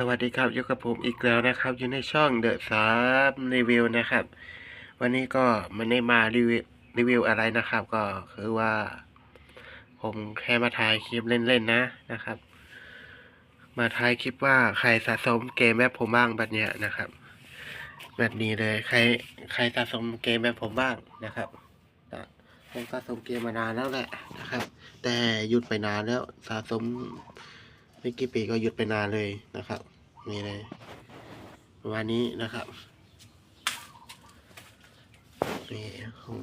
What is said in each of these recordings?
สวัสดีครับอยู่กับผมอีกแล้วนะครับ อยู่ในช่องเดอะสามรีวิวนะครับ วันนี้ก็ไมันได้มารีวิวรีวิวอะไรนะครับ ก็คือว่า ผมแค่มาถ่ายคลิปเล่นๆนะนะครับ มาถ่ายคลิปว่าใครสะสมเกมแบบผมบ้างแบบเนี้ยนะครับ แบบนี้เลยใครใครสะสมเกมแบบผมบ้างนะครับผมสะสมเกมมานานแล้วแหละนะครับ แต่หยุดไปนานแล้วสะสม ไม่กี่ปีก็หยุดไปนานเลยนะครับ นี่เลยประมาณนี้นะครับนี่ของ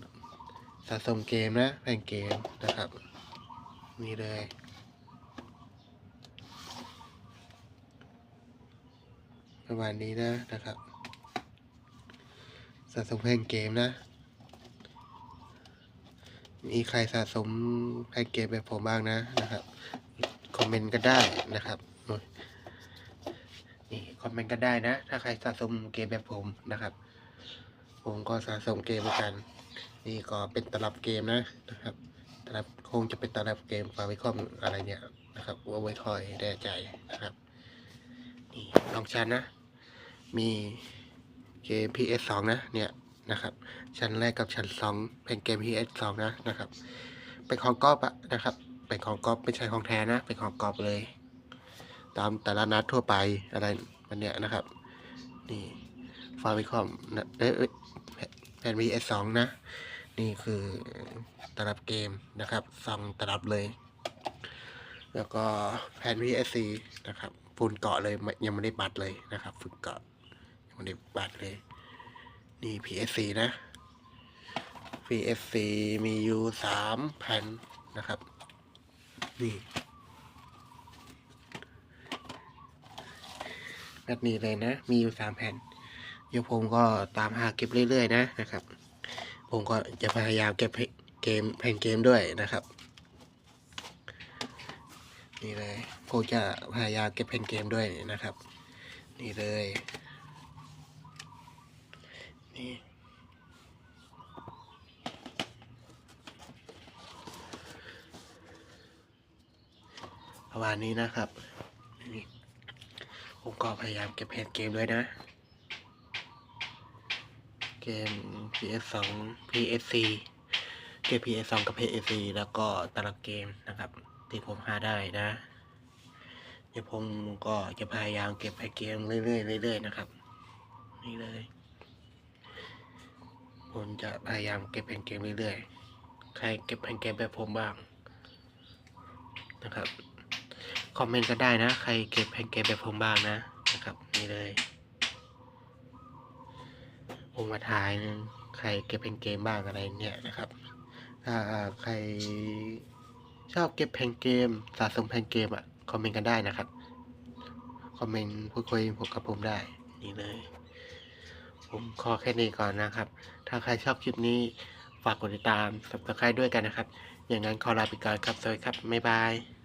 สะสมเกมนะแผ่นเกมนะครับ นี่เลยประมาณนี้นะนะครับสะสมแผ่นเกมนะ มีใครสะสมแผ่นเกมแบบผมบ้างนะนะครับ คอมเมนต์ก็ได้นะครับนี่คอมเมนต์ก็ได้นะ ถ้าใครสะสมเกมแบบผมนะครับ ผมก็สะสมเกมเหมือนกัน นี่ก็เป็นตลับเกมนะนะครับตลับคงจะเป็นตลับเกมฟาวิคอมอะไรเนี่ยนะครับว่าไว้ทอยแน่ใจนะครับนี่ลองชั้นนะ มีเกม PS2 นะเนี่ยนะครับ ชั้นแรกกับชั้นสองเป็นเกม PS2 นะนะครับเป็นของก๊อปะนะครับ เป็นของก๊อปไม่ใช่ของแท้นะ เป็นของก๊อปเลย ตามแต่ละนัดทั่วไปอะไรมันเนี้ยนะครับ นี่ฟาวิคอมนะเอ้ยเอ้ยแผ่น PS สองนะ นี่คือตลับเกมนะครับสองตลับเลย แล้วก็แผ่น PS นะครับฝุ่นเกาะเลยยังไม่ได้บัตรเลยนะครับฝุ่นเกาะยังไม่ได้บัตรเลย นี่ PS นะ PS มีอยู่สามแผ่นนะครับ นี่แบบนี้เลยนะ มีอยู่สามแผ่น เดี๋ยวผมก็ตามหาเก็บเรื่อยๆนะนะครับ ผมก็จะพยายามเก็บเกมแผ่นเกมด้วยนะครับ นี่เลย ผมจะพยายามเก็บแผ่นเกมด้วยนะครับ นี่เลย นี่ ประมาณนี้นะครับผมก็พยายามเก็บเพจเกมด้วยนะ เกม PS2 PSC เกม PS2 กับ PSC แล้วก็ตารางเกมนะครับ ที่ผมหาได้นะเดี๋ยวผมก็จะพยายามเก็บแผ่นเกมเรื่อยๆเรื่อยๆนะครับ นี่เลย ผมจะพยายามเก็บแผ่นเกมเรื่อยๆ ใครเก็บแผ่นเกมแบบผมบ้างนะครับ คอมเมนต์ก็ได้นะ ใครเก็บแผ่นเกมแบบผมบ้างนะนะครับนี่เลยผมมาถ่ายนึงใครเก็บแผ่นเกมบ้างอะไรเนี่ยนะครับถ้าใครชอบเก็บแผ่นเกมสะสมแผ่นเกมอะคอมเมนต์กันได้นะครับคอมเมนต์พูดคุยกับผมได้นี่เลย ผมขอแค่นี้ก่อนนะครับ ถ้าใครชอบคลิปนี้ฝากกดติดตาม subscribe ด้วยกันนะครับ อย่างนั้นขอลาไปก่อนครับสวัสดีครับบ๊ายบาย